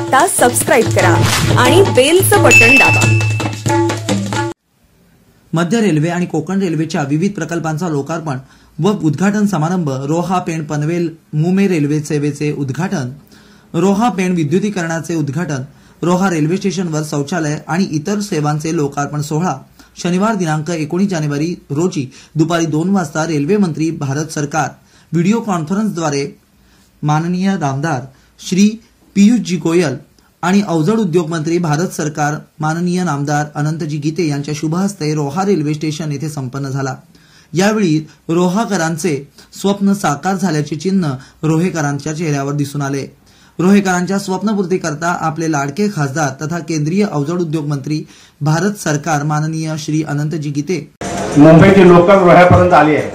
आता सबस्क्राईब करा आणि बेलचं बटन दाबा. मध्य रेल्वे आणि कोकण रेल्वेच्या विविध प्रकल्पांचा लोकार्पण व उद्घाटन समारंभ रोहा पेण पनवेल मुमे रेल्वे सेवेचे उद्घाटन रोहा पेण विद्युतीकरणाचे उद्घाटन रोहा रेल्वे स्टेशनवर शौचालय आणि इतर सेवांचे लोकार्पण सोहळा. शनिवार दिनांक एकोणीस जानेवारी रोजी दुपारी दोन वाजता रेल्वे मंत्री भारत सरकार. व्हिडिओ कॉन्फरन्सद्वारे माननीय आमदार श्री पियुषजी गोयल आणि अवजड उद्योग मंत्री भारत सरकार माननीय नामदार अनंतजी गीते यांच्या शुभहस्ते रोहा रेल्वे स्टेशन येथे संपन्न झाला. यावेळी रोहाकरांचे स्वप्न साकार झाल्याचे चिन्ह रोहेकरांच्या चेहऱ्यावर दिसून आले. रोहेकरांच्या स्वप्नपूर्तीकरता आपले लाडके खासदार तथा केंद्रीय अवजड उद्योग मंत्री भारत सरकार माननीय श्री अनंतजी गीते. मुंबईची लोकल रोह्यापर्यंत आली आहे.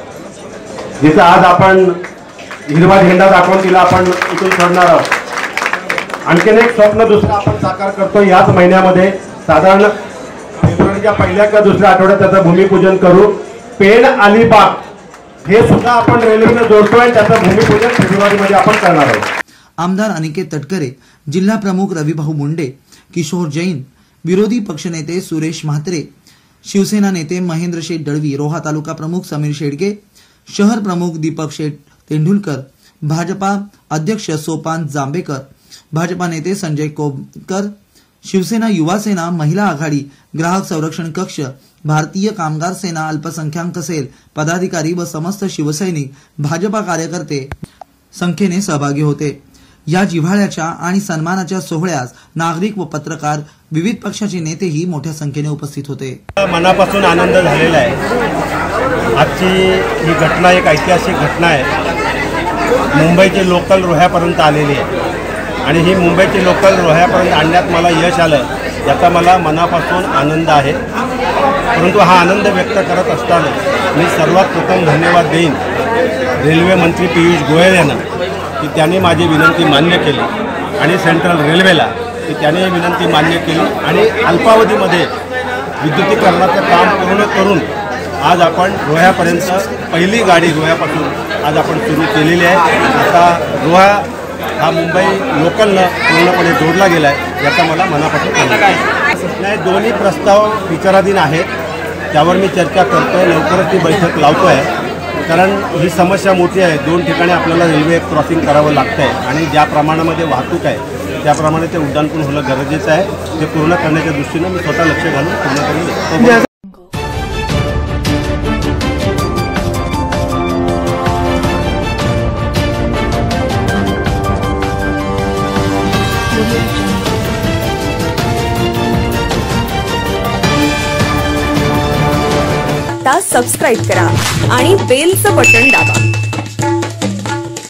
जिथं आज आपण हिरवा झेंडा दाखवून तिला आपण इथून सोडणार आहोत. आणखीन एक स्वप्न दुसरं आपण साकार करतो याच महिन्यामध्ये. साधारण फेब्रुवारीच्या पहिल्या किंवा दुसऱ्या आठवड्यात त्याचं भूमिपूजन करू. पेण अलिबाग हे सुद्धा आपण रेल्वेने जोडतोय. आणि त्याचं भूमिपूजन फेब्रुवारीमध्ये आपण करणार आहोत. आमदार अनिकेत तटकरे जिल्हा प्रमुख रविभाऊ मुंडे किशोर जैन विरोधी पक्षनेते सुरेश म्हात्रे शिवसेना नेते महेंद्र शेठ दळवी रोहा तालुका प्रमुख समीर शेडगे शहर प्रमुख दीपक शेठ तेंडुलकर भाजपा अध्यक्ष सोपान जांभेकर भाजपा नेते संजय कोबकर शिवसेना युवा सेना महिला आघाडी ग्राहक संरक्षण कक्ष भारतीय कामगार सेना अल्पसंख्याक सेल पदाधिकारी व समस्त शिवसैनिक भाजपा कार्यकर्ते संख्येने सहभागी होते. या जिव्हाळ्याच्या आणि सन्मानाच्या सोहळ्यास नागरिक व पत्रकार विविध पक्षाचे नेतेही मोठ्या संख्येने उपस्थित होते. मनापासून आनंद झालेला आहे. आजची ही घटना एक ऐतिहासिक घटना आहे. मुंबईचे लोकल रोह्यापर्यंत आलेली आहे. आणि ही मुंबईची लोकल रोह्यापर्यंत आणण्यात मला यश आलं याचा मला मनापासून आनंद आहे. परंतु हा आनंद व्यक्त करत असताना मी सर्वात प्रथम धन्यवाद देईन रेल्वे मंत्री पियुष गोयल यांना की त्यांनी माझी विनंती मान्य केली. आणि सेंट्रल रेल्वेला की त्याने विनंती मान्य केली. आणि अल्पावधीमध्ये विद्युतीकरणाचं काम पूर्ण करून आज आपण रोह्यापर्यंत पहिली गाडी रोह्यापासून आज आपण सुरू केलेली आहे. आता रोहा हा मुंबई लोकलनं पूर्णपणे जोडला गेला आहे याचा मला मनापासून आनंद आहे. नाही दोन्ही प्रस्ताव विचाराधीन आहेत. त्यावर मी चर्चा करतो आहे लवकरच ती बैठक लावतो आहे कारण ही समस्या मोठी आहे दोन ठिकाणी आपल्याला रेल्वे क्रॉसिंग करावं लागतं आहे आणि ज्या प्रमाणामध्ये वाहतूक आहे त्याप्रमाणे ते उड्डाणपूल होणं गरजेचं आहे. ते पूर्ण करण्याच्या दृष्टीनं मी स्वतः लक्ष घालून पूर्ण करेन आता सबस्क्राईब करा आणि बेलचं बटन दाबा.